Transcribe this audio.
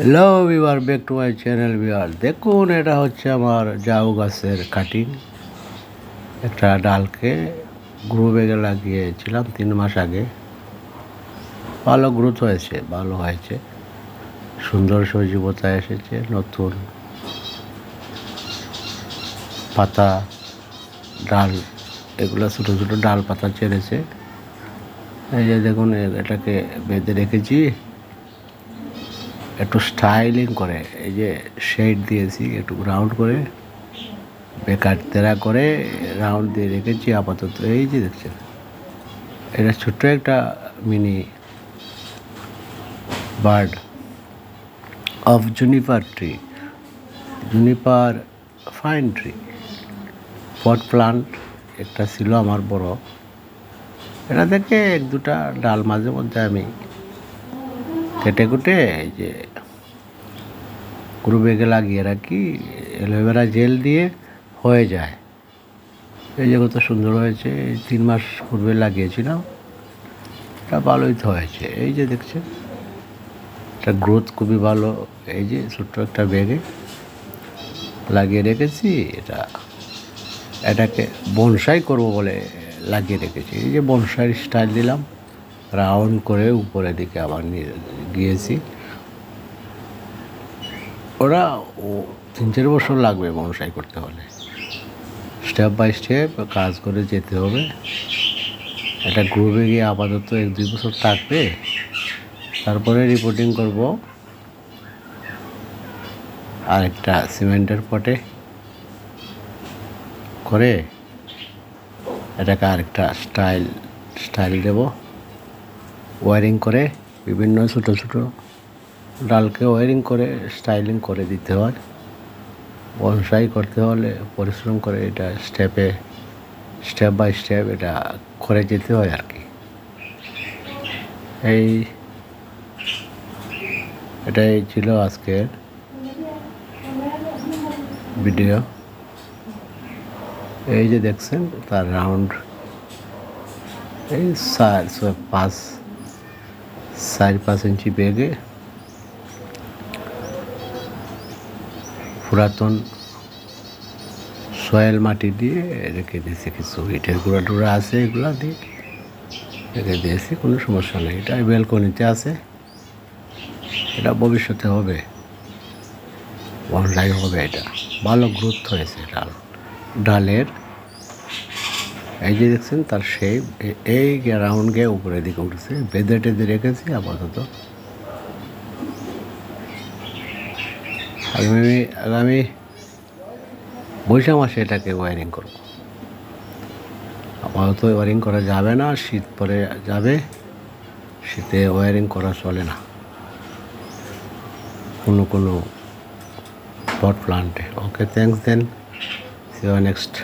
Hello viewers back to my channel viewers দেখুন, এটা হচ্ছে আমার জাউ গাছের কাটিং একটা ডালকে গ্রো ব্যাগে লাগিয়েছিলাম তিন মাস আগে। ভালো গ্রোথ হয়েছে, ভালো হয়েছে। সুন্দর সজীবতা এসেছে, নতুন পাতা, ডাল, এগুলো ছোটো ছোটো ডাল পাতা ছেড়েছে। এই যে দেখুন এটাকে বেঁধে রেখেছি। একটু স্টাইলিং করে, এই যে শেড দিয়েছি, একটু রাউন্ড করে, বেকার তেরা করে রাউন্ড দিয়ে রেখেছি, আপাতত এই যে দেখছেন, এটা ছোট্ট একটা mini bird of juniper tree juniper fine tree pot plant একটা ছিল আমার বড়, এটা থেকে এক দুটা ডাল মাঝে মধ্যে আমি কেটে কুটে এই যে গ্রু বেগে লাগিয়ে রাখি অ্যালোভেরা জেল দিয়ে হয়ে যায়। এই যে কত সুন্দর হয়েছে তিন মাস পূর্বে লাগিয়েছিলাম এটা ভালোই তো হয়েছে। এই যে দেখছেন এটা গ্রোথ খুবই ভালো, এই যে ছোট্ট একটা ব্যাগে লাগিয়ে রেখেছি, এটা, এটাকে বনসাই করব বলে লাগিয়ে রেখেছি। এই যে বনসাই স্টাইল দিলাম রাউন্ড করে উপরের দিকে আবার নিয়ে গিয়েছি। ওরা তিন চার বছর লাগবে বনসাই করতে হলে। স্টেপ বাই স্টেপ কাজ করে যেতে হবে। এটা গ্রুপে গিয়ে আপাতত এক দুই বছর থাকবে। তারপরে রিপোর্টিং করব। আর একটা সিমেন্টের পটে করে এটাকে আরেকটা স্টাইল স্টাইল দেব। ওয়ারিং করে, বিভিন্ন ছোটো ছোটো ডালকে ওয়ারিং করে স্টাইলিং করে দিতে হয়। বনসাই করতে হলে পরিশ্রম করে এটা স্টেপে স্টেপ বাই স্টেপ এটা করে যেতে হয় আর কি। এই, এটাই ছিল আজকের ভিডিও এই যে দেখছেন, তার রাউন্ড এই ছয় পাঁচ চার পাঁচ ইঞ্চি বেগে। পুরাতন সয়েল মাটি দিয়ে রেখে দিয়েছি কিছু। ইটের গুঁড়া টুড়া আছে এগুলা দিয়ে রেখে দিয়েছি কোনো সমস্যা নেই। এটা বেলকনিতে আছে। এটা ভবিষ্যতে হবে। বনসাই হবে এটা। ভালো গ্রোথ হয়েছে ডাল ডালের। এই যে দেখছেন, তার শেপ এই রাউন্ড গিয়ে উপরের দিকে উঠেছে, বেঁধে টেঁধে রেখেছি, আপাতত। আগামী আগামী বৈশাখ মাসে এটাকে ওয়ারিং করব। আপাতত ওয়ারিং করা যাবে না, শীত পরে যাবে, শীতে ওয়ারিং করা চলে না। কোনো কোনো pot প্লান্টে okay thanks then see next